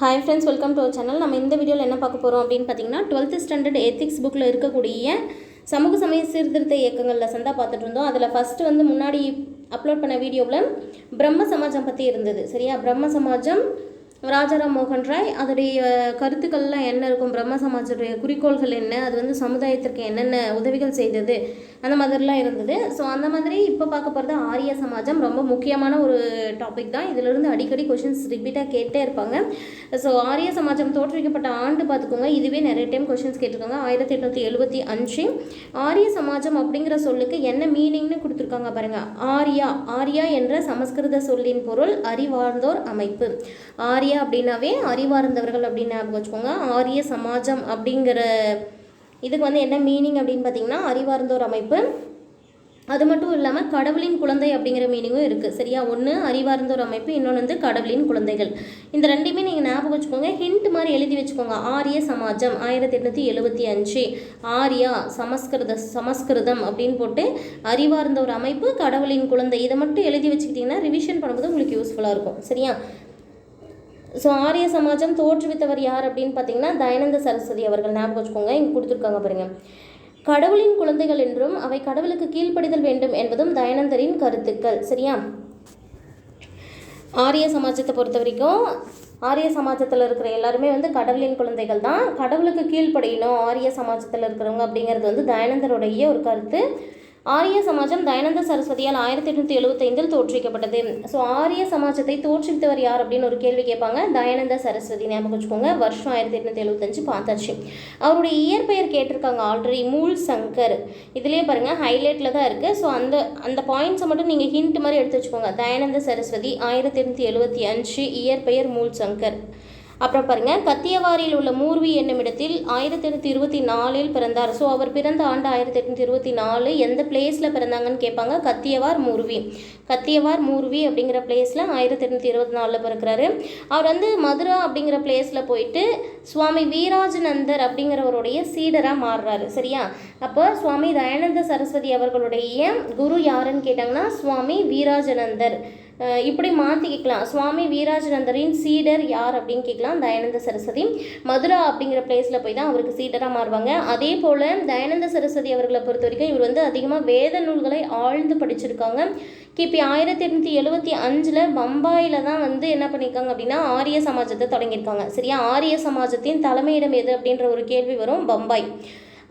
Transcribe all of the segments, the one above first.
Hi friends welcome to our channel நம்ம இந்த வீடியோவில் என்ன பார்க்க போகிறோம் அப்படின்னு பார்த்தீங்கன்னா டுவெல்த் ஸ்டாண்டர்ட் எத்திக்ஸ் புக்கில் இருக்கக்கூடிய சமூக சமய சீர்திருத்த இயக்கங்களில் சந்தா பார்த்துட்டு இருந்தோம். அதில் ஃபஸ்ட்டு வந்து முன்னாடி அப்லோட் பண்ண வீடியோவில் பிரம்ம சமாஜம் பற்றி இருந்தது. சரியா? பிரம்ம சமாஜம் ராஜாராம் மோகன் ராய் அதோடைய கருத்துக்கள்லாம் என்ன இருக்கும்? பிரம்ம சமாஜத்துடைய குறிக்கோள்கள் என்ன? அது வந்து சமுதாயத்திற்கு என்னென்ன உதவிகள் செய்தது? அந்த மாதிரிலாம் இருந்தது. ஸோ அந்த மாதிரி இப்போ பார்க்க போகிறது ஆரிய சமாஜம் ரொம்ப முக்கியமான ஒரு டாபிக் தான். இதிலிருந்து அடிக்கடி கொஷின்ஸ் ரிப்பீட்டாக கேட்டே இருப்பாங்க. ஸோ ஆரிய சமாஜம் தோற்றுவிக்கப்பட்ட ஆண்டு பார்த்துக்கோங்க. இதுவே நிறைய டைம் கொஷின்ஸ் கேட்டிருக்காங்க. ஆயிரத்தி எட்நூற்றி எழுபத்தி அஞ்சு. ஆரிய சமாஜம் அப்படிங்கிற சொல்லுக்கு என்ன மீனிங்னு கொடுத்துருக்காங்க பாருங்கள் ஆரியா ஆர்யா என்ற சமஸ்கிருத சொல்லின் பொருள் அறிவார்ந்தோர் அமைப்பு. ஆர்யா அப்படின்னாவே அறிவார்ந்தவர்கள் அப்படின்னு ஞாபகம் வச்சுக்கோங்க. ஆரிய சமாஜம் அப்படிங்கிற இதுக்கு வந்து என்ன மீனிங் அப்படின்னு பார்த்தீங்கன்னா அறிவார்ந்தோர் அமைப்பு. அது மட்டும் இல்லாமல் கடவுளின் குழந்தை அப்படிங்கிற மீனிங்கும் இருக்குது சரியா? ஒன்று அறிவார்ந்தோர் அமைப்பு இன்னொன்று வந்து கடவுளின் குழந்தைகள். இந்த ரெண்டையுமே நீங்கள் ஞாபகம் வச்சுக்கோங்க. ஹிண்ட் மாதிரி எழுதி வச்சுக்கோங்க. ஆரிய சமாஜம் ஆயிரத்தி எட்நூற்றி எழுபத்தி அஞ்சு. ஆர்யா சமஸ்கிருத சமஸ்கிருதம் அப்படின்னு போட்டு அறிவார்ந்த ஒரு அமைப்பு கடவுளின் குழந்தை. இதை மட்டும் எழுதி வச்சுக்கிட்டிங்கன்னா ரிவிஷன் பண்ணும்போது உங்களுக்கு யூஸ்ஃபுல்லாக இருக்கும். சரியா? ஸோ ஆரிய சமாஜம் தோற்றுவித்தவர் யார் அப்படின்னு பார்த்தீங்கன்னா தயானந்த சரஸ்வதி அவர்கள் ஞாபகம் வச்சுக்கோங்க. இங்கே கொடுத்துருக்காங்க பாருங்க. கடவுளின் குழந்தைகள் என்றும் அவை கடவுளுக்கு கீழ்ப்படிதல் வேண்டும் என்பதும் தயானந்தரின் கருத்துக்கள். சரியா? ஆரிய சமாஜத்தை பொறுத்த வரைக்கும் ஆரிய சமாஜத்தில் இருக்கிற எல்லாருமே வந்து கடவுளின் குழந்தைகள் தான். கடவுளுக்கு கீழ்ப்படையணும் ஆரிய சமாஜத்தில் இருக்கிறவங்க அப்படிங்கிறது வந்து தயானந்தருடைய ஒரு கருத்து. ஆரிய சமாஜம் தயானந்த சரஸ்வதியால் ஆயிரத்தி எட்நூற்றி எழுபத்தைந்தில் தோற்றுவிக்கப்பட்டது. ஸோ ஆரிய சமாஜத்தை தோற்றுவித்தவர் யார் அப்படின்னு ஒரு கேள்வி கேட்பாங்க. தயானந்த சரஸ்வதி ஞாபகம் வச்சுக்கோங்க. வருஷம் ஆயிரத்தி எட்நூற்றி எழுபத்தஞ்சு பார்த்தாச்சு. அவருடைய இயற்பெயர் கேட்டிருக்காங்க ஆல்ரெடி. மூல் சங்கர். இதுலேயே பாருங்கள் ஹைலைட்டில் தான் இருக்குது ஸோ அந்த அந்த பாயிண்ட்ஸை மட்டும் நீங்கள் ஹிண்ட் மாதிரி எடுத்து வச்சுக்கோங்க. தயானந்த சரஸ்வதி ஆயிரத்தி எட்நூற்றி எழுபத்தி அஞ்சு இயற்பெயர் மூல் சங்கர். அப்புறம் பாருங்கள் கத்தியவாரில் உள்ள மூர்வி என்னும் இடத்தில் ஆயிரத்தி எட்நூற்றி இருபத்தி நாலில் பிறந்தார். ஸோ அவர் பிறந்த ஆண்டு ஆயிரத்தி எட்நூற்றி இருபத்தி நாலு எந்த பிளேஸில் பிறந்தாங்கன்னு கேட்பாங்க? கத்தியவார் மூர்வி. கத்தியவார் மூர்வி அப்படிங்கிற பிளேஸில் ஆயிரத்தி எட்நூற்றி இருபத்தி நாலில் பிறக்கிறாரு. அவர் வந்து மதுரா அப்படிங்கிற பிளேஸில் போயிட்டு சுவாமி வீராஜநந்தர் அப்படிங்கிறவருடைய சீடராக மாறுறாரு. சரியா? அப்போ சுவாமி தயானந்த சரஸ்வதி அவர்களுடைய குரு யாருன்னு கேட்டாங்கன்னா சுவாமி வீராஜநந்தர். இப்படி மாற்றிக்கலாம் சுவாமி வீராஜநந்தரின் சீடர் யார் அப்படின்னு கேட்கலாம். தயானந்த சரஸ்வதி. மதுரா அப்படிங்கிற பிளேஸில் போய் தான் அவருக்கு சீடராக மாறுவாங்க. அதே போல் தயானந்த சரஸ்வதி அவர்களை பொறுத்த வரைக்கும் இவர் வந்து அதிகமாக வேத நூல்களை ஆழ்ந்து படிச்சிருக்காங்க. கிபி ஆயிரத்தி எட்நூற்றி எழுபத்தி அஞ்சில் பம்பாயில் தான் வந்து என்ன பண்ணியிருக்காங்க அப்படின்னா ஆரிய சமாஜத்தை தொடங்கியிருக்காங்க. சரியா? ஆரிய சமாஜத்தின் தலைமையிடம் எது அப்படின்ற ஒரு கேள்வி வரும். பம்பாய்.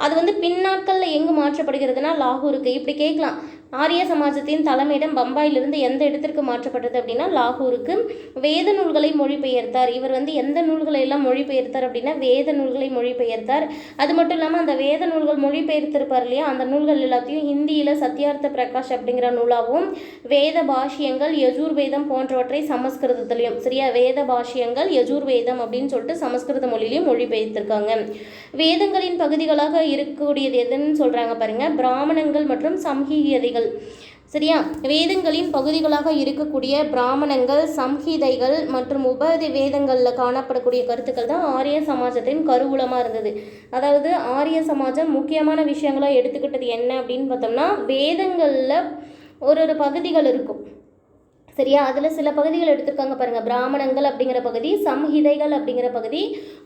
அது வந்து பின்னாட்களில் எங்கு மாற்றப்படுகிறதுனா லாகூருக்கு. இப்படி கேட்கலாம். ஆரிய சமாஜத்தின் தலைமையிடம் பம்பாயிலிருந்து எந்த இடத்திற்கு மாற்றப்பட்டது அப்படின்னா லாகூருக்கு. வேத நூல்களை மொழிபெயர்த்தார். இவர் வந்து எந்த நூல்களை எல்லாம் மொழிபெயர்த்தார் அப்படின்னா வேத நூல்களை மொழிபெயர்த்தார். அது மட்டும் இல்லாமல் அந்த வேத நூல்கள் மொழிபெயர்த்திருப்பார் இல்லையா? அந்த நூல்கள் எல்லாத்தையும் ஹிந்தியில் சத்யார்த்த பிரகாஷ் அப்படிங்கிற நூலாகவும் வேத பாஷ்யங்கள் யஜூர் வேதம் போன்றவற்றை சமஸ்கிருதத்திலையும் சரியா? வேத பாஷ்யங்கள் யஜூர் வேதம் அப்படின்னு சொல்லிட்டு சமஸ்கிருத மொழியிலையும் மொழிபெயர்த்திருக்காங்க. வேதங்களின் பகுதிகளாக இருக்கக்கூடியது எதுன்னு சொல்கிறாங்க பாருங்கள் பிராமணங்கள் மற்றும் சம்ஹீகதைகள் சரியா? வேதங்களின் பகுதிகளாக இருக்கக்கூடிய பிராமணங்கள் சம்ஹிதைகள் மற்றும் உபதி வேதங்களில் காணப்படக்கூடிய கருத்துக்கள் தான் ஆரிய சமாஜத்தின் கருவூலமாக இருந்தது. அதாவது ஆரிய சமாஜம் முக்கியமான விஷயங்களாக எடுத்துக்கிட்டது என்ன அப்படின்னு பார்த்தோம்னா வேதங்களில் ஒரு ஒரு பகுதிகள் இருக்கும். சரியா? அதில் சில பகுதிகள் எடுத்திருக்காங்க பாருங்க. பிராமணங்கள் அப்படிங்கிற பகுதி சம்ஹிதைகள் அப்படிங்கிற பகுதி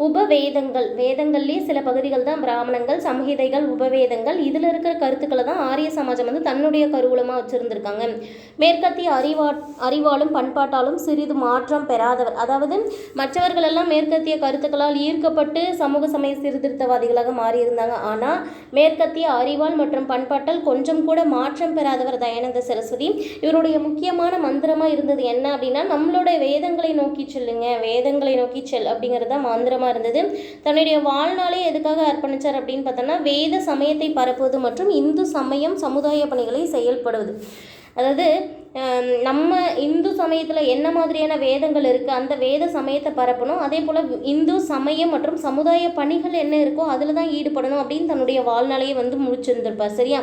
உபவேதங்கள். வேதங்கள்லேயே சில பகுதிகள் தான் பிராமணங்கள் சம்ஹிதைகள் உபவேதங்கள். இதில் இருக்கிற கருத்துக்களை தான் ஆரிய சமாஜம் வந்து தன்னுடைய கருவூலமாக வச்சுருந்துருக்காங்க. மேற்கத்திய அறிவா அறிவாலும் பண்பாட்டாலும் சிறிது மாற்றம் பெறாதவர். அதாவது மற்றவர்கள் எல்லாம் மேற்கத்திய கருத்துக்களால் ஈர்க்கப்பட்டு சமூக சமய சீர்திருத்தவாதிகளாக மாறியிருந்தாங்க. ஆனால் மேற்கத்திய அறிவால் மற்றும் பண்பாட்டால் கொஞ்சம் கூட மாற்றம் பெறாதவர் தயானந்த சரஸ்வதி. இவருடைய முக்கியமான மந்திரம் மந்திரமாக இருந்தது என்ன அப்படின்னா நம்மளோட வேதங்களை நோக்கி செல்லுங்க வேதங்களை நோக்கி செல் அப்படிங்கிறது தான் மந்திரமாக இருந்தது. தன்னுடைய வாழ்நாளே எதுக்காக அர்ப்பணிச்சார் அப்படின்னு பார்த்தோன்னா வேத சமயத்தை பரப்புவது மற்றும் இந்து சமயம் சமுதாய பணிகளை செயல்படுவது. அதாவது நம்ம இந்து சமயத்தில் என்ன மாதிரியான வேதங்கள் இருக்குது அந்த வேத சமயத்தை பரப்பணும். அதே போல் இந்து சமயம் மற்றும் சமுதாய பணிகள் என்ன இருக்கோ அதில் தான் ஈடுபடணும் அப்படின்னு தன்னுடைய வாழ்நாளையே வந்து முடிச்சிருந்திருப்பார். சரியா?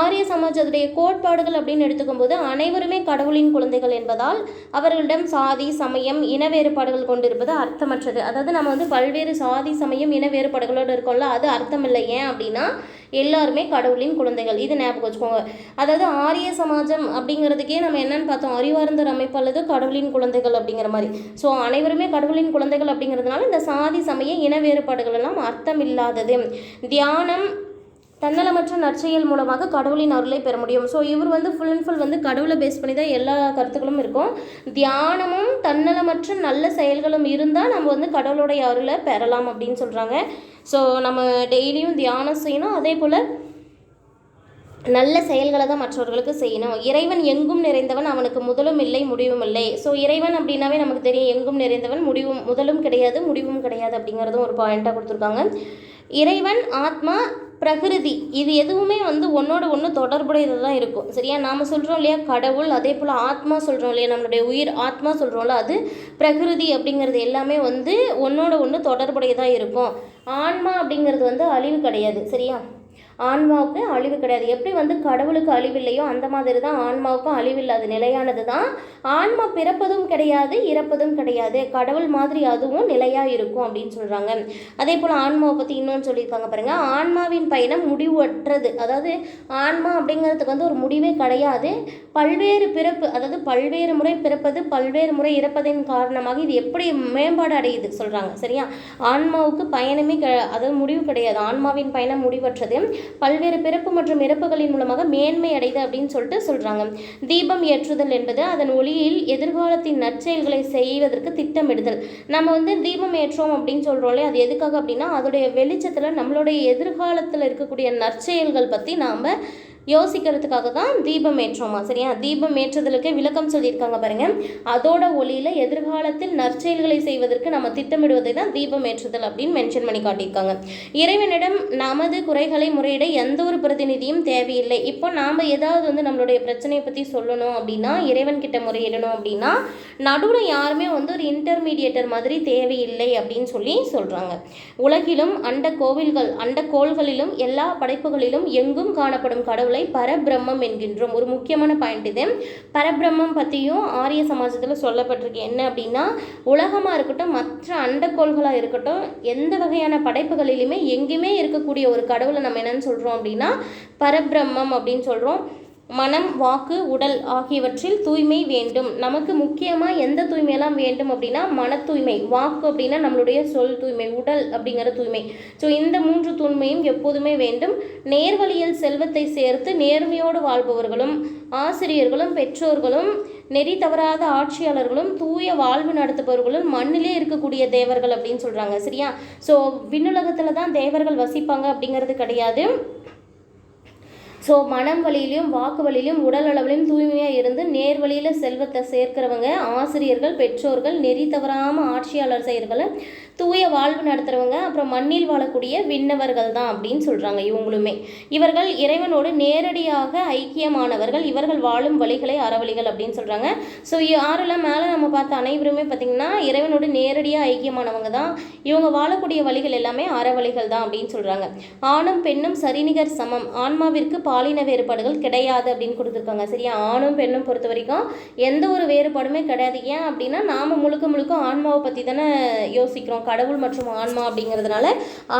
ஆரிய சமாஜத்துடைய கோட்பாடுகள் அப்படின்னு எடுத்துக்கும்போது அனைவருமே கடவுளின் குழந்தைகள் என்பதால் அவர்களிடம் சாதி சமயம் இன வேறுபாடுகள் கொண்டிருப்பது அர்த்தமற்றது. அதாவது நம்ம வந்து பல்வேறு சாதி சமயம் இன வேறுபாடுகளோடு இருக்கோம்ல அது அர்த்தமில்லை. ஏன் அப்படின்னா எல்லாருமே கடவுளின் குழந்தைகள். இது ஞாபகம் வச்சுக்கோங்க. அதாவது ஆரிய சமாஜம் அப்படிங்கிறதுக்கே நம்ம என்னன்னு பார்த்தோம். அறிவார்ந்தர் அமைப்பு அல்லது கடவுளின் குழந்தைகள் அப்படிங்கிற மாதிரி. ஸோ அனைவருமே கடவுளின் குழந்தைகள் அப்படிங்கிறதுனால இந்த சாதி சமய இன வேறுபாடுகள் எல்லாம் அர்த்தம் இல்லாதது தியானம் தன்னலமற்ற நற்செயல் மூலமாக கடவுளின் அருளை பெற முடியும். ஸோ இவர் வந்து ஃபுல் அண்ட் ஃபுல் வந்து கடவுளை பேஸ் பண்ணி தான் எல்லா கருத்துக்களும் இருக்கும். தியானமும் தன்னலமற்ற நல்ல செயல்களும் இருந்தால் நம்ம வந்து கடவுளுடைய அருளை பெறலாம் அப்படின்னு சொல்கிறாங்க ஸோ நம்ம டெய்லியும் தியானம் செய்யணும். அதே போல் நல்ல செயல்களை தான் மற்றவர்களுக்கு செய்யணும். இறைவன் எங்கும் நிறைந்தவன் அவனுக்கு முதலும் இல்லை முடிவும் இல்லை. ஸோ இறைவன் அப்படின்னாவே நமக்கு தெரியும் எங்கும் நிறைந்தவன் முடிவும் முதலும் கிடையாது முடிவும் கிடையாது அப்படிங்கிறதும் ஒரு பாயிண்ட்டாக கொடுத்துருக்காங்க. இறைவன் ஆத்மா பிரகிருதி இது எதுவுமே வந்து ஒன்றோட ஒன்று தொடர்புடையது தான் இருக்கும். சரியா? நாம் சொல்கிறோம் இல்லையா? கடவுள் அதே போல் ஆத்மா சொல்கிறோம் இல்லையா? நம்மளுடைய உயிர் ஆத்மா சொல்கிறோம்ல அது பிரகிருதி அப்படிங்கிறது எல்லாமே வந்து ஒன்றோட ஒன்று தொடர்புடையதாக இருக்கும். ஆன்மா அப்படிங்கிறது வந்து அழிவு கிடையாது. சரியா? ஆன்மாவுக்கு அழிவு கிடையாது. எப்படி வந்து கடவுளுக்கு அழிவில்லையோ அந்த மாதிரி தான் ஆன்மாவுக்கும் அழிவில்லாத நிலையானது தான். ஆன்மா பிறப்பதும் கிடையாது இறப்பதும் கிடையாது. கடவுள் மாதிரி அதுவும் நிலையாக இருக்கும் அப்படின்னு சொல்கிறாங்க அதே போல் ஆன்மாவை பற்றி இன்னொன்று சொல்லியிருக்காங்க பாருங்க. ஆன்மாவின் பயணம் முடிவற்றது. அதாவது ஆன்மா அப்படிங்கிறதுக்கு வந்து ஒரு முடிவே கிடையாது. பல்வேறு பிறப்பு அதாவது பல்வேறு முறை பிறப்பது பல்வேறு முறை இறப்பதின் காரணமாக இது எப்படி மேம்பாடு அடையுது சொல்கிறாங்க சரியா? ஆன்மாவுக்கு பயணமே க அதாவது முடிவு கிடையாது. ஆன்மாவின் பயணம் முடிவற்றது. பல்வேறு பிறப்பு மற்றும் இறப்புகளின் மூலமாக மேன்மை அடைது அப்படின்னு சொல்லிட்டு சொல்கிறாங்க தீபம் ஏற்றுதல் என்பது அதன் ஒளியில் எதிர்காலத்தின் நற்செயல்களை செய்வதற்கு திட்டமிடுதல். நம்ம வந்து தீபம் ஏற்றோம் அப்படின்னு சொல்கிறோம் இல்லையா? அது எதுக்காக அப்படின்னா அதோடைய வெளிச்சத்தில் நம்மளுடைய எதிர்காலத்தில் இருக்கக்கூடிய நற்செயல்கள் பற்றி நாம் யோசிக்கிறதுக்காக தான் தீபம் ஏற்றோமா? சரியா? தீபம் ஏற்றுதலுக்கு விளக்கம் சொல்லியிருக்காங்க பாருங்க. அதோட ஒளியில் எதிர்காலத்தில் நற்செயல்களை செய்வதற்கு நம்ம திட்டமிடுவதை தான் தீபம் ஏற்றுதல் அப்படின்னு மென்ஷன் பண்ணி காட்டியிருக்காங்க. இறைவனிடம் நமது குறைகளை முறையிட எந்த ஒரு பிரதிநிதியும் தேவையில்லை. இப்போ நாம் ஏதாவது வந்து நம்மளுடைய பிரச்சனையை பற்றி சொல்லணும் அப்படின்னா இறைவன் கிட்ட முறையிடணும் அப்படின்னா நடுவில் யாருமே வந்து ஒரு இன்டர்மீடியேட்டர் மாதிரி தேவையில்லை அப்படின்னு சொல்லி சொல்கிறாங்க உலகிலும் அண்ட கோவில்கள் அண்ட கோள்களிலும் எல்லா படைப்புகளிலும் எங்கும் காணப்படும் கடவுளை பரபிரம்மம் என்கின்றோம். ஒரு முக்கியமான பாயிண்ட் இது. பரபிரம்மம் பற்றியும் ஆரிய சமாஜத்தில் சொல்லப்பட்டிருக்கு. என்ன அப்படின்னா உலகமாக இருக்கட்டும் மற்ற அண்டக்கோள்களாக இருக்கட்டும் எந்த வகையான படைப்புகளிலுமே எங்கேயுமே இருக்கக்கூடிய ஒரு கடவுளை நம்ம என்னென்னு சொல்கிறோம் அப்படின்னா பரபிரம்மம் அப்படின்னு சொல்கிறோம் மனம் வாக்கு உடல் ஆகியவற்றில் தூய்மை வேண்டும். நமக்கு முக்கியமாக எந்த தூய்மையெல்லாம் வேண்டும் அப்படின்னா மன தூய்மை. வாக்கு அப்படின்னா நம்மளுடைய சொல் தூய்மை உடல் அப்படிங்கிற தூய்மை. ஸோ இந்த மூன்று தூய்மையும் எப்போதுமே வேண்டும். நேர்வழியில் செல்வத்தை சேர்த்து நேர்மையோடு வாழ்பவர்களும் ஆசிரியர்களும் பெற்றோர்களும் நெறி தவறாத ஆட்சியாளர்களும் தூய வாழ்வு நடத்துபவர்களும் மண்ணிலே இருக்கக்கூடிய தேவர்கள் அப்படின்னு சொல்கிறாங்க சரியா? ஸோ விண்ணுலகத்தில் தான் தேவர்கள் வசிப்பாங்க அப்படிங்கிறது கிடையாது. ஸோ மனம் வழியிலையும் வாக்கு வழியிலையும் உடல் அளவிலையும் தூய்மையாக இருந்து நேர் வழியில் செல்வத்தை சேர்க்கிறவங்க ஆசிரியர்கள் பெற்றோர்கள் நெறி தவறாமல் ஆட்சியாளர் செய்கிறவங்கள தூய வாழ்வு நடத்துகிறவங்க அப்புறம் மண்ணில் வாழக்கூடிய விண்ணவர்கள் தான் அப்படின்னு சொல்கிறாங்க இவங்களுமே. இவர்கள் இறைவனோடு நேரடியாக ஐக்கியமானவர்கள் இவர்கள் வாழும் வழிகளை அறவழிகள் அப்படின்னு சொல்கிறாங்க ஸோ யாரெல்லாம் மேலே நம்ம பார்த்த அனைவருமே பார்த்திங்கன்னா இறைவனோடு நேரடியாக ஐக்கியமானவங்க தான். இவங்க வாழக்கூடிய வழிகள் எல்லாமே அறவழிகள் தான் அப்படின்னு சொல்கிறாங்க ஆணும் பெண்ணும் சரிநிகர் சமம். ஆன்மாவிற்கு பாலின வேறுபாடுகள் கிடையாது அப்படின்னு கொடுத்துருக்காங்க. சரியா? ஆணும் பெண்ணும் பொறுத்த வரைக்கும் எந்த ஒரு வேறுபாடுமே கிடையாது. ஏன் அப்படின்னா நாம் முழுக்க முழுக்க ஆன்மாவை பற்றி தானே யோசிக்கிறோம். கடவுள் மற்றும் ஆன்மா அப்படிங்கிறதுனால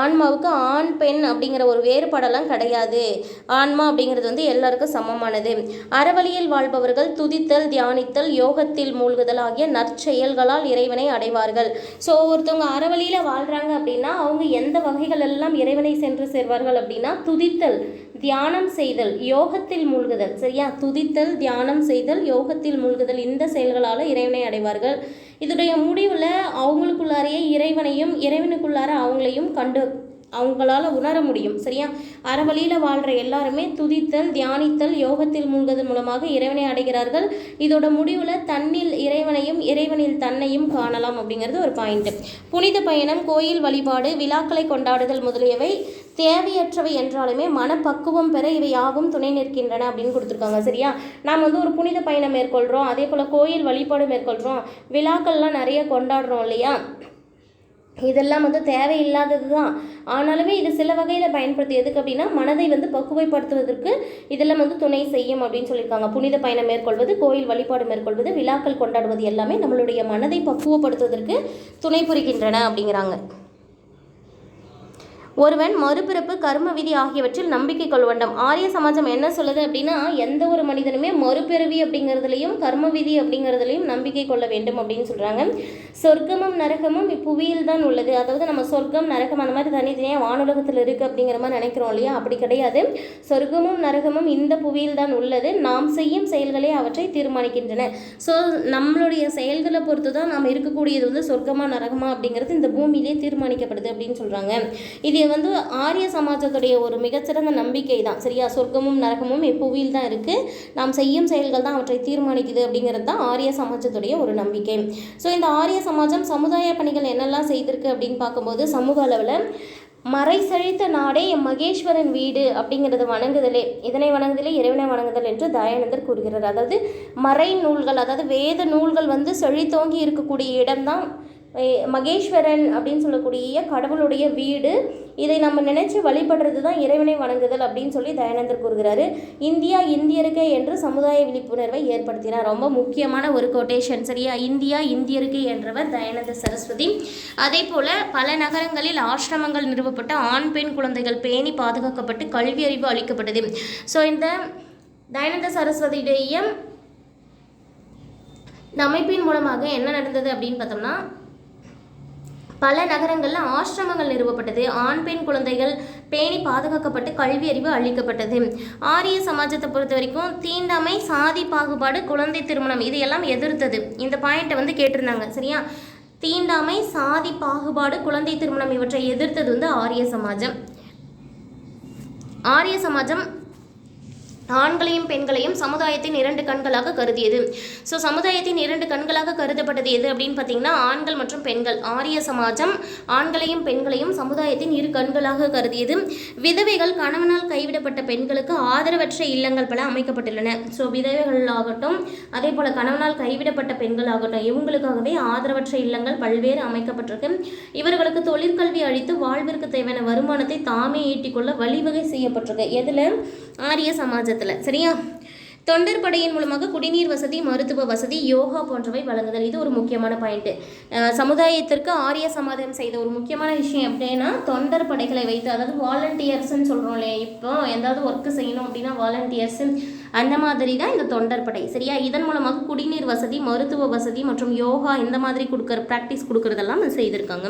ஆன்மாவுக்கு ஆண் பெண் அப்படிங்கிற ஒரு வேறுபாடெல்லாம் கிடையாது. ஆன்மா அப்படிங்கிறது வந்து எல்லாருக்கும் சமமானது. அறவழியில் வாழ்பவர்கள் துதித்தல் தியானித்தல் யோகத்தில் மூழ்குதல் ஆகிய நற்செயல்களால் இறைவனை அடைவார்கள். ஸோ ஒருத்தவங்க அறவழியில் வாழ்கிறாங்க அப்படின்னா அவங்க எந்த வகைகள் எல்லாம் இறைவனை சென்று சேர்வார்கள் அப்படின்னா துதித்தல் தியானம் செய்தல் யோகத்தில் மூழ்குதல். சரியா? துதித்தல் தியானம் செய்தல் யோகத்தில் மூழ்குதல். இந்த செயல்களால் இறைவனை அடைவார்கள். இதோடைய முடிவில் அவங்களுக்குள்ளாரையே இறைவனையும் இறைவனுக்குள்ளார அவங்களையும் கண்டு அவங்களால உணர முடியும். சரியா? அறவழியில் வாழ்கிற எல்லாருமே துதித்தல் தியானித்தல் யோகத்தில் மூழ்குதல் மூலமாக இறைவனை அடைகிறார்கள். இதோட முடிவில் தன்னில் இறைவனையும் இறைவனில் தன்னையும் காணலாம் அப்படிங்கிறது ஒரு பாயிண்ட் புனித பயணம் கோயில் வழிபாடு விழாக்களை கொண்டாடுதல் முதலியவை தேவையற்றவை என்றாலுமே மனப்பக்குவம் பெற இவை யாவும் துணை நிற்கின்றன அப்படின்னு கொடுத்துருக்காங்க சரியா? நாம் வந்து ஒரு புனித பயணம் மேற்கொள்கிறோம் அதே போல் கோயில் வழிபாடு மேற்கொள்கிறோம் விழாக்கள்லாம் நிறைய கொண்டாடுறோம் இல்லையா? இதெல்லாம் வந்து தேவையில்லாதது தான் ஆனாலுமே இது சில வகையில் பயன்படுத்தி எதுக்கு அப்படின்னா மனதை வந்து பக்குவைப்படுத்துவதற்கு இதெல்லாம் வந்து துணை செய்யும் அப்படின்னு சொல்லியிருக்காங்க. புனித பயணம் மேற்கொள்வது கோயில் வழிபாடு மேற்கொள்வது விழாக்கள் கொண்டாடுவது எல்லாமே நம்மளுடைய மனதை பக்குவப்படுத்துவதற்கு துணை புரிகின்றன அப்படிங்கிறாங்க. ஒருவன் மறுபிறப்பு கர்ம விதி ஆகியவற்றில் நம்பிக்கை கொள்ள வேண்டும். ஆரிய சமாஜம் என்ன சொல்லுது அப்படின்னா எந்த ஒரு மனிதனுமே மறுபிறவி அப்படிங்கிறதுலையும் கர்ம விதி அப்படிங்கிறதுலையும் நம்பிக்கை கொள்ள வேண்டும் அப்படின்னு சொல்கிறாங்க சொர்க்கமும் நரகமும் இப்புவியில் தான் உள்ளது. அதாவது நம்ம சொர்க்கம் நரகம் அந்த மாதிரி தனித்தனியாக வானுலகத்தில் இருக்குது அப்படிங்கிற மாதிரி நினைக்கிறோம் இல்லையா? அப்படி கிடையாது. சொர்க்கமும் நரகமும் இந்த புவியில் தான் உள்ளது. நாம் செய்யும் செயல்களே அவற்றை தீர்மானிக்கின்றன. ஸோ நம்மளுடைய செயல்களை பொறுத்து தான் நாம் இருக்கக்கூடியது வந்து சொர்க்கமாக நரகமாக அப்படிங்கிறது இந்த பூமியிலே தீர்மானிக்கப்படுது அப்படின்னு சொல்கிறாங்க இது வந்து ஆரிய சமாஜத்துடைய ஒரு மிகச்சிறந்த நம்பிக்கை தான் சரியா? சொர்க்கமும் நரகமும் இப்புவியில் தான் இருக்குது நாம் செய்யும் செயல்கள் தான் அவற்றை தீர்மானிக்குது அப்படிங்கிறது தான் ஆரிய சமாஜத்துடைய ஒரு நம்பிக்கை. ஸோ இந்த ஆரிய சமாஜம் சமுதாய பணிகள் என்னெல்லாம் செய்திருக்கு அப்படின்னு பார்க்கும்போது சமூக அளவில் மறை செழித்த நாடே எம் மகேஸ்வரன் வீடு அப்படிங்கிறது வணங்குதலே. இதனை வணங்குதலே இறைவனை வணங்குதல் என்று தயானந்தர் கூறுகிறார். அதாவது மறை நூல்கள் அதாவது வேத நூல்கள் வந்து செழித்தோங்கி இருக்கக்கூடிய இடம்தான் மகேஸ்வரன் அப்படின்னு சொல்லக்கூடிய கடவுளுடைய வீடு. இதை நம்ம நினைச்சு வழிபடுறது தான் இறைவனை வணங்குதல் அப்படின்னு சொல்லி தயானந்தர் கூறுகிறாரு. இந்தியா இந்தியருக்கே என்று சமுதாய விழிப்புணர்வை ஏற்படுத்தினார். ரொம்ப முக்கியமான ஒரு கொட்டேஷன் சரியா? இந்தியா இந்தியருக்கே என்றவர் தயானந்த சரஸ்வதி. அதே போல பல நகரங்களில் ஆசிரமங்கள் நிறுவப்பட்டு ஆண் பெண் குழந்தைகள் பேணி பாதுகாக்கப்பட்டு கல்வி அறிவு அளிக்கப்பட்டது. ஸோ இந்த தயானந்த சரஸ்வதியுடைய இந்த அமைப்பின் மூலமாக என்ன நடந்தது அப்படின்னு பார்த்தோம்னா பல நகரங்களில் ஆசிரமங்கள் நிறுவப்பட்டது. ஆண் பெண் குழந்தைகள் பேணி பாதுகாக்கப்பட்டு கல்வி அறிவு அளிக்கப்பட்டது. ஆரிய சமாஜத்தை பொறுத்த வரைக்கும் தீண்டாமை சாதி பாகுபாடு குழந்தை திருமணம் இது எல்லாம் எதிர்த்தது. இந்த பாயிண்ட்டை வந்து கேட்டிருந்தாங்க. சரியா? தீண்டாமை சாதி பாகுபாடு குழந்தை திருமணம் இவற்றை எதிர்த்தது வந்து ஆரிய சமாஜம். ஆரிய சமாஜம் ஆண்களையும் பெண்களையும் சமுதாயத்தின் இரண்டு கண்களாக கருதியது. ஸோ சமுதாயத்தின் இரண்டு கண்களாக கருதப்பட்டது எது அப்படின்னு பார்த்தீங்கன்னா ஆண்கள் மற்றும் பெண்கள். ஆரிய சமாஜம் ஆண்களையும் பெண்களையும் சமுதாயத்தின் இரு கண்களாக கருதியது. விதவைகள் கணவனால் கைவிடப்பட்ட பெண்களுக்கு ஆதரவற்ற இல்லங்கள் பல அமைக்கப்பட்டுள்ளன. ஸோ விதவைகள் ஆகட்டும் அதே போல் கணவனால் கைவிடப்பட்ட பெண்கள் ஆகட்டும் இவங்களுக்காகவே ஆதரவற்ற இல்லங்கள் பல்வேறு அமைக்கப்பட்டிருக்கு. இவர்களுக்கு தொழிற்கல்வி அளித்து வாழ்விற்கு தேவையான வருமானத்தை தாமே ஈட்டிக்கொள்ள வழிவகை செய்யப்பட்டிருக்கு. எதில்? ஆரிய சமாஜத்தில். சரியா? தொண்டர் படையின் மூலமாக குடிநீர் வசதி மருத்துவ வசதி யோகா போன்றவை வழங்குதல். இது ஒரு முக்கியமான பாயிண்ட்டு சமுதாயத்திற்கு ஆரிய சமாதானம் செய்த ஒரு முக்கியமான விஷயம் எப்படின்னா தொண்டர் படைகளை வைத்து அதாவது வாலண்டியர்ஸ்ன்னு சொல்கிறோம் இல்லையா இப்போ எதாவது ஒர்க்கு செய்யணும் அப்படின்னா வாலண்டியர்ஸ் அந்த மாதிரி தான் இந்த தொண்டர் படை. சரியா? இதன் மூலமாக குடிநீர் வசதி மருத்துவ வசதி மற்றும் யோகா இந்த மாதிரி கொடுக்குற ப்ராக்டிஸ் கொடுக்குறதெல்லாம் செய்திருக்காங்க.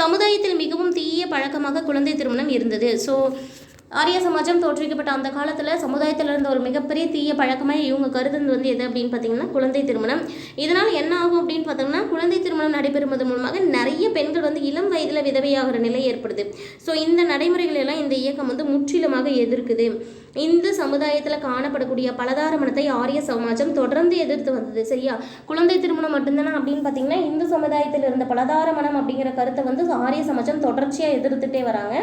சமுதாயத்தில் மிகவும் தீய பழக்கமாக குழந்தை திருமணம் இருந்தது. ஸோ ஆரிய சமாஜம் தோற்றுவிக்கப்பட்ட அந்த காலத்தில் சமுதாயத்தில் இருந்த ஒரு மிகப்பெரிய தீய பழக்கமாக இவங்க கருதுனது வந்து எது அப்படின்னு பார்த்தீங்கன்னா குழந்தை திருமணம். இதனால் என்ன ஆகும் அப்படின்னு பார்த்தோம்னா குழந்தை திருமணம் நடைபெறுவது மூலமாக நிறைய பெண்கள் வந்து இளம் வயதில் விதவையாகிற நிலை ஏற்படுது. ஸோ இந்த நடைமுறைகள் எல்லாம் இந்த இயக்கம் வந்து முற்றிலுமாக எதிர்க்குது. இந்து சமுதாயத்தில் காணப்படக்கூடிய பலதார மனத்தை ஆரிய சமாஜம் தொடர்ந்து எதிர்த்து வந்தது. சரியா? குழந்தை திருமணம் மட்டும்தானா அப்படின்னு பார்த்தீங்கன்னா இந்து சமுதாயத்தில் இருந்த பலதார மனம் அப்படிங்கிற கருத்தை வந்து ஆரிய சமாஜம் தொடர்ச்சியாக எதிர்த்துட்டே வராங்க.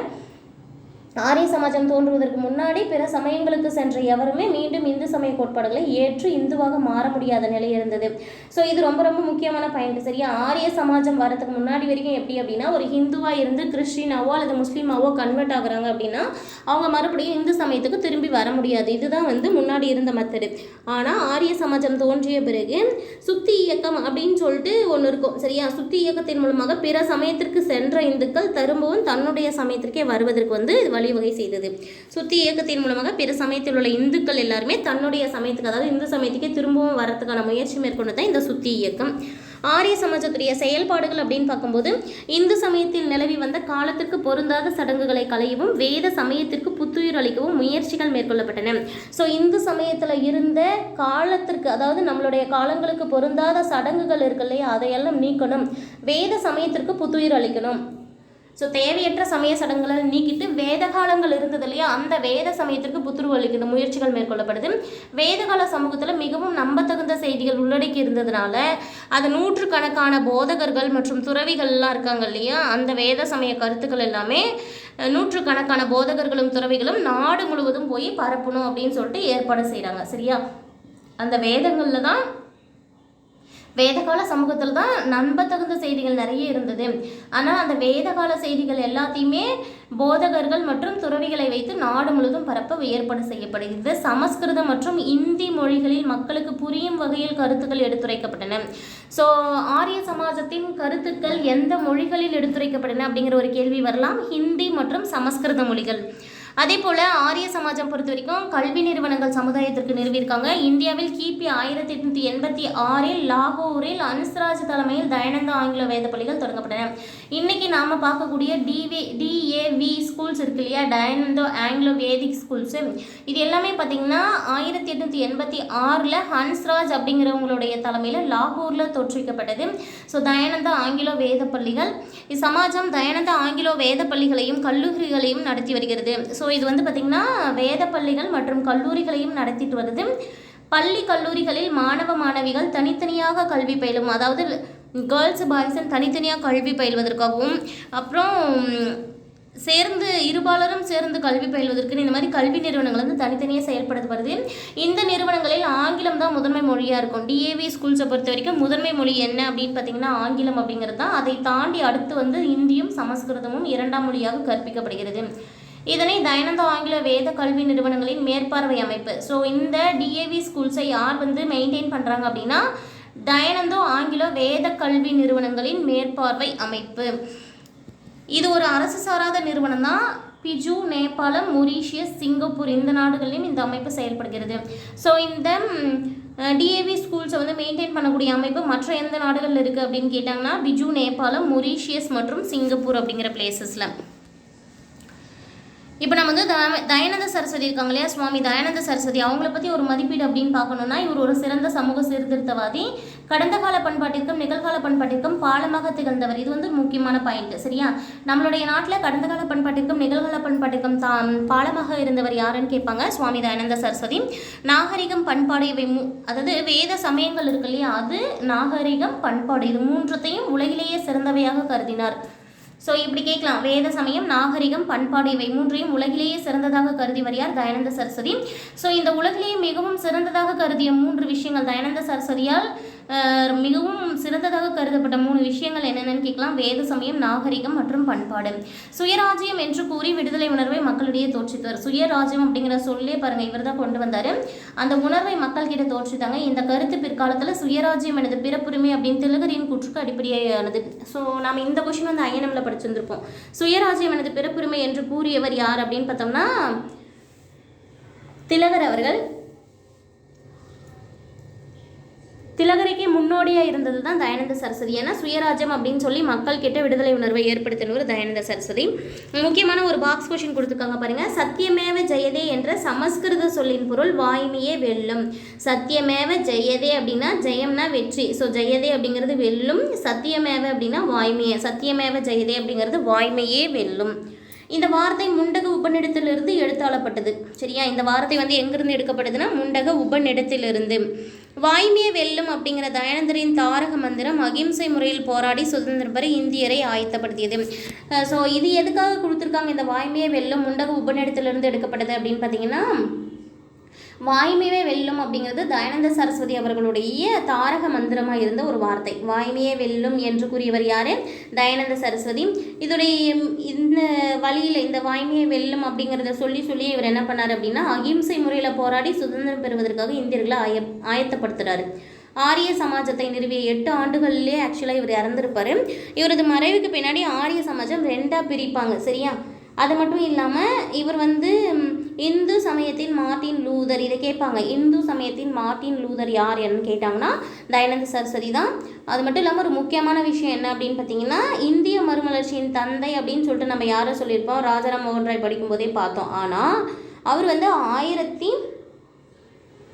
ஆரிய சமாஜம் தோன்றுவதற்கு முன்னாடி பிற சமயங்களுக்கு சென்ற எவருமே மீண்டும் இந்து சமய கோட்பாடுகளை ஏற்று இந்துவாக மாற முடியாத நிலை இருந்தது. ஸோ இது ரொம்ப ரொம்ப முக்கியமான பாயிண்ட் சரியா? ஆரிய சமாஜம் வரதுக்கு முன்னாடி வரைக்கும் எப்படி அப்படின்னா ஒரு ஹிந்துவாக இருந்து கிறிஸ்டினாவோ அல்லது முஸ்லீமாவோ கன்வெர்ட் ஆகுறாங்க அப்படின்னா அவங்க மறுபடியும் இந்து சமயத்துக்கு திரும்பி வர முடியாது. இதுதான் வந்து முன்னாடி இருந்த மெத்தடு ஆனால் ஆரிய சமாஜம் தோன்றிய பிறகு சுத்தி இயக்கம் அப்படின்னு சொல்லிட்டு ஒன்று இருக்கும். சரியா? சுத்தி இயக்கத்தின் மூலமாக பிற சமயத்திற்கு சென்ற இந்துக்கள் திரும்பவும் தன்னுடைய சமயத்திற்கே வருவதற்கு வந்து இது வழிவகை செய்தது. சுத்தி இயக்கத்தின் மூலமாக பிற சமயத்தில் உள்ள இந்துக்கள் எல்லாருமே தன்னுடைய சமயத்துக்கு அதாவது இந்து சமயத்துக்கே திரும்பவும் வரதுக்கான முயற்சி மேற்கொண்டு தான் இந்த சுத்தி இயக்கம். ஆரிய சமாஜத்துடைய செயல்பாடுகள் அப்படின்னு பார்க்கும்போது இந்து சமயத்தில் நிலவி வந்த காலத்திற்கு பொருந்தாத சடங்குகளை களையவும் வேத சமயத்திற்கு புத்துயிர் அளிக்கவும் முயற்சிகள் மேற்கொள்ளப்பட்டன. ஸோ இந்து சமயத்தில் இருந்த காலத்திற்கு அதாவது நம்மளுடைய காலங்களுக்கு பொருந்தாத சடங்குகள் இருக்கு இல்லையா? அதையெல்லாம் நீக்கணும். வேத சமயத்திற்கு புத்துயிர் அளிக்கணும். ஸோ தேவையற்ற சமய சடங்குகளை நீக்கிட்டு வேத காலங்கள் இருந்தது இல்லையா? அந்த வேத சமயத்திற்கு புத்துருவு அளிக்கிற முயற்சிகள் மேற்கொள்ளப்படுது. வேதகால சமூகத்தில் மிகவும் நம்பத்தகுந்த செய்திகள் உள்ளடக்கி இருந்ததுனால அது நூற்றுக்கணக்கான போதகர்கள் மற்றும் துறவிகள்லாம் இருக்காங்க இல்லையா? அந்த வேத சமய கருத்துக்கள் எல்லாமே நூற்றுக்கணக்கான போதகர்களும் துறவிகளும் நாடு முழுவதும் போய் பரப்பணும் அப்படின்னு சொல்லிட்டு ஏற்பாடு செய்கிறாங்க சரியா? அந்த வேதங்களில் தான் வேதகால சமூகத்தில் தான் நம்பத்தகுந்த செய்திகள் நிறைய இருந்தது. ஆனால் அந்த வேதகால செய்திகள் எல்லாத்தையுமே போதகர்கள் மற்றும் துறவிகளை வைத்து நாடு முழுவதும் பரப்ப ஏற்பாடு செய்யப்படுகிறது. சமஸ்கிருதம் மற்றும் இந்தி மொழிகளில் மக்களுக்கு புரியும் வகையில் கருத்துக்கள் எடுத்துரைக்கப்பட்டன. ஸோ ஆரிய சமாஜத்தின் கருத்துக்கள் எந்த மொழிகளில் எடுத்துரைக்கப்பட்டன அப்படிங்கிற ஒரு கேள்வி வரலாம். ஹிந்தி மற்றும் சமஸ்கிருத மொழிகள். அதே போல் ஆரிய சமாஜம் பொறுத்த வரைக்கும் கல்வி நிறுவனங்கள் சமுதாயத்திற்கு நிறுவியிருக்காங்க. இந்தியாவில் கிபி ஆயிரத்தி எட்நூற்றி எண்பத்தி ஆறில் லாகூரில் அன்ஸ்ராஜ் தலைமையில் தயானந்த ஆங்கில வேத பள்ளிகள் தொடங்கப்பட்டன. இன்னைக்கு நாம் பார்க்கக்கூடிய டிவி டிஏவி ஸ்கூல்ஸ் இருக்கு இல்லையா? டயனந்தோ ஆங்கிலோ வேதிக் ஸ்கூல்ஸ் இது எல்லாமே பார்த்தீங்கன்னா ஆயிரத்தி எட்நூற்றி எண்பத்தி ஆறில் ஹன்ஸ்ராஜ் அப்படிங்கிறவங்களுடைய தலைமையில் லாகூரில் தோற்றுவிக்கப்பட்டது. ஸோ தயானந்த ஆங்கிலோ வேத பள்ளிகள். இச்சமாஜம் தயானந்த ஆங்கிலோ வேத பள்ளிகளையும் கல்லூரிகளையும் நடத்தி வருகிறது. ஸோ இது வந்து பார்த்திங்கன்னா வேத பள்ளிகள் மற்றும் கல்லூரிகளையும் நடத்திட்டு வருது. பள்ளி கல்லூரிகளில் மாணவ மாணவிகள் தனித்தனியாக கல்வி பயிலும். அதாவது கேர்ள்ஸ் பாய்ஸ்ன்னு தனித்தனியாக கல்வி பயில்வதற்காகவும் அப்புறம் சேர்ந்து இருபாலரும் சேர்ந்து கல்வி பயில்வதற்கு இந்த மாதிரி கல்வி நிறுவனங்கள் வந்து தனித்தனியாக செயல்படுத்தப்படுது வருது. இந்த நிறுவனங்களில் ஆங்கிலம் தான் முதன்மை மொழியாக இருக்கும். டிஏவி ஸ்கூல்ஸை பொறுத்த வரைக்கும் முதன்மை மொழி என்ன அப்படின்னு பார்த்தீங்கன்னா ஆங்கிலம் அப்படிங்கிறது தான். அதை தாண்டி அடுத்து வந்து இந்தியும் சமஸ்கிருதமும் இரண்டாம் மொழியாக கற்பிக்கப்படுகிறது. இதனை தயானந்த ஆங்கில வேத கல்வி நிறுவனங்களின் மேற்பார்வை அமைப்பு. ஸோ இந்த டிஏவி ஸ்கூல்ஸை யார் வந்து மெயின்டைன் பண்ணுறாங்க அப்படின்னா தயானந்தோ ஆங்கிலோ வேத கல்வி நிறுவனங்களின் மேற்பார்வை அமைப்பு. இது ஒரு அரசு சாராத நிறுவனம் தான். பிஜு நேபாளம் மொரீஷியஸ் சிங்கப்பூர் இந்த நாடுகளிலும் இந்த அமைப்பு செயல்படுகிறது. ஸோ இந்த டிஏவி ஸ்கூல்ஸை வந்து மெயின்டைன் பண்ணக்கூடிய அமைப்பு மற்ற எந்த நாடுகளில் இருக்குது அப்படின்னு கேட்டாங்கன்னா பிஜு நேபாளம் மொரீஷியஸ் மற்றும் சிங்கப்பூர் அப்படிங்கிற பிளேசஸில் இப்போ நம்ம வந்து தயானந்த சரஸ்வதி இருக்காங்க இல்லையா சுவாமி தயானந்த சரஸ்வதி அவங்கள பற்றி ஒரு மதிப்பீடு அப்படின்னு பார்க்கணும்னா இவர் ஒரு சிறந்த சமூக சீர்திருத்தவாதி. கடந்த கால பண்பாட்டிற்கும் நிகழ்கால பண்பாட்டிற்கும் பாலமாக திகழ்ந்தவர். இது வந்து முக்கியமான பாயிண்ட் சரியா? நம்மளுடைய நாட்டில் கடந்த கால பண்பாட்டிற்கும் நிகழ்கால பண்பாட்டிற்கும் தா பாலமாக இருந்தவர் யாருன்னு கேட்பாங்க சுவாமி தயானந்த சரஸ்வதி. நாகரிகம் பண்பாடு இவை மூ அதாவது வேத சமயங்கள் இருக்கு இல்லையா அது நாகரிகம் பண்பாடு இது மூன்றத்தையும் உலகிலேயே சிறந்தவையாக கருதினார். ஸோ இப்படி கேட்கலாம். வேத சமயம் நாகரிகம் பண்பாடு இவை மூன்றையும் உலகிலேயே சிறந்ததாக கருதி வருகிறார் தயானந்த சரஸ்வதி. ஸோ இந்த உலகிலேயே மிகவும் சிறந்ததாக கருதிய மூன்று விஷயங்கள் தயானந்த சரஸ்வதியால் மிகவும் சிறந்ததாக கருதப்பட்ட மூணு விஷயங்கள் என்னென்னு கேட்கலாம். வேத சமயம் நாகரிகம் மற்றும் பண்பாடு. சுயராஜ்யம் என்று கூறி விடுதலை உணர்வை மக்களிடையே தோற்றித்தார் சுயராஜ்யம் அப்படிங்கிற சொல்லே பாருங்க இவர் தான் கொண்டு வந்தார். அந்த உணர்வை மக்கள் கிட்ட தோற்றித்தாங்க இந்த கருத்து பிற்காலத்தில் சுயராஜ்யம் எனது பிறப்புரிமை அப்படின்னு திலகரின் கூற்றுக்கு அடிப்படையானது. ஸோ நாம் இந்த கொஷின் வந்து ஐஎன்எம்ல படிச்சிருந்திருப்போம். சுயராஜ்யம் எனது பிறப்புரிமை என்று கூறியவர் யார் அப்படின்னு பார்த்தோம்னா திலகர் அவர்கள். திலகரிக்கு முன்னோடியாக இருந்தது தான் தயானந்த சரஸ்வதி. ஏன்னா சுயராஜ்யம் அப்படின்னு சொல்லி மக்கள் கிட்ட விடுதலை உணர்வை ஏற்படுத்தினவர் தயானந்த சரஸ்வதி. முக்கியமான ஒரு பாக்ஸ் கொஷின் கொடுத்துருக்காங்க பாருங்க. சத்தியமேவ ஜெயதே என்ற சமஸ்கிருத சொல்லின் பொருள் வாய்மையே வெல்லும். சத்தியமேவ ஜெயதே அப்படின்னா ஜெயம்னா வெற்றி. ஸோ ஜெயதே அப்படிங்கிறது வெல்லும் சத்தியமேவ அப்படின்னா வாய்மையே. சத்தியமேவ ஜெயதே அப்படிங்கிறது வாய்மையே வெல்லும். இந்த வார்த்தை முண்டக உபநிடத்திலிருந்து எடுத்தாளப்பட்டது. சரியா? இந்த வார்த்தை வந்து எங்கிருந்து எடுக்கப்படுதுன்னா முண்டக உபநிடத்திலிருந்து. வாய்மைய வெல்லும் அப்படிங்கிற தயானந்தரின் தாரக மந்திரம் அகிம்சை முறையில் போராடி சுதந்திரம் பெற இந்தியரை ஆயத்தப்படுத்தியது. ஸோ இது எதுக்காக கொடுத்துருக்காங்க? இந்த வாய்மைய வெல்லும் முண்டக உபநிடத்திலிருந்து எடுக்கப்பட்டது அப்படின்னு பார்த்தீங்கன்னா வாய்மையே வெல்லும் அப்படிங்கிறது தயானந்த சரஸ்வதி அவர்களுடைய தாரக மந்திரமாக இருந்த ஒரு வார்த்தை. வாய்மையே வெல்லும் என்று கூறியவர் யார்? தயானந்த சரஸ்வதி. இதோடைய இந்த வழியில் இந்த வாய்மையை வெல்லும் அப்படிங்கிறத சொல்லி சொல்லி இவர் என்ன பண்ணார் அப்படின்னா அகிம்சை முறையில் போராடி சுதந்திரம் பெறுவதற்காக இந்தியர்களை ஆய ஆயத்தப்படுத்துகிறாரு ஆரிய சமாஜத்தை நிறுவிய எட்டு ஆண்டுகள்லேயே ஆக்சுவலாக இவர் இறந்திருப்பாரு. இவரது மறைவுக்கு பின்னாடி ஆரிய சமாஜம் ரெண்டாக பிரிப்பாங்க. சரியா? அது மட்டும் இல்லாமல் இவர் வந்து இந்து சமயத்தின் மார்ட்டின் லூதர் இதை கேட்பாங்க. இந்து சமயத்தின் மார்ட்டின் லூதர் யார் என்னன்னு கேட்டாங்கன்னா தயானந்த சரஸ்வதி தான். அது மட்டும் இல்லாமல் ஒரு முக்கியமான விஷயம் என்ன அப்படின்னு பார்த்தீங்கன்னா இந்திய மறுமலர்ச்சியின் தந்தை அப்படின்னு சொல்லிட்டு நம்ம யாரை சொல்லியிருப்போம்? ராஜாராம் மோகன் ராய் படிக்கும்போதே பார்த்தோம். ஆனால் அவர் வந்து ஆயிரத்தி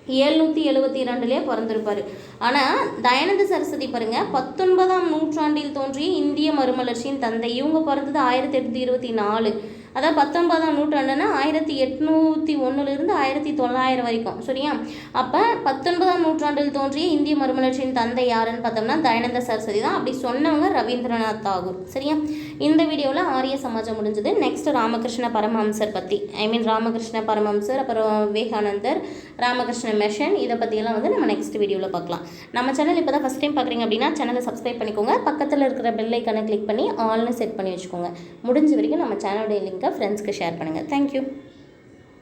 எழுநூற்றி எழுபத்தி இரண்டுலேயே பிறந்திருப்பார். ஆனால் தயானந்த சரஸ்வதி பாருங்கள் பத்தொன்பதாம் நூற்றாண்டில் தோன்றிய இந்திய மறுமலர்ச்சியின் தந்தை. இவங்க பிறந்தது ஆயிரத்தி எட்நூற்றி இருபத்தி நாலு. அதாவது பத்தொன்பதாம் நூற்றாண்டுனா ஆயிரத்தி எட்நூற்றி ஒன்றுலேருந்து ஆயிரத்தி தொள்ளாயிரம் வரைக்கும் சரியா? அப்போ பத்தொன்பதாம் நூற்றாண்டில் தோன்றிய இந்திய மறுமலர்ச்சியின் தந்தை யாருன்னு பார்த்தோம்னா தயானந்த சரஸ்வதி தான். அப்படி சொன்னவங்க ரவீந்திரநாத் தாகூர் சரியா? இந்த வீடியோவில் ஆரிய சமாஜம் முடிஞ்சது. நெக்ஸ்ட் ராமகிருஷ்ண பரமஹம்சர் பற்றி ஐ மீன் ராமகிருஷ்ண பரமஹம்சர் அப்புறம் விவேகானந்தர் ராமகிருஷ்ண மெஷன் இதை பற்றியெல்லாம் வந்து நம்ம நெக்ஸ்ட் வீடியோவில் பார்க்கலாம். நம்ம சேனல் இப்போ தான் ஃபஸ்ட் டைம் பார்க்குறீங்க அப்படின்னா சேனலை சப்ஸ்கிரைப் பண்ணிக்கோங்க. பக்கத்தில் இருக்கிற பெல் ஐக்கனை கிளிக் பண்ணி ஆல்னு செட் பண்ணி வச்சுக்கோங்க. முடிஞ்ச வரைக்கும் நம்ம சேனலுடைய லிங்க்கை ஃப்ரெண்ட்ஸ்க்கு ஷேர் பண்ணுங்கள் தேங்க்யூ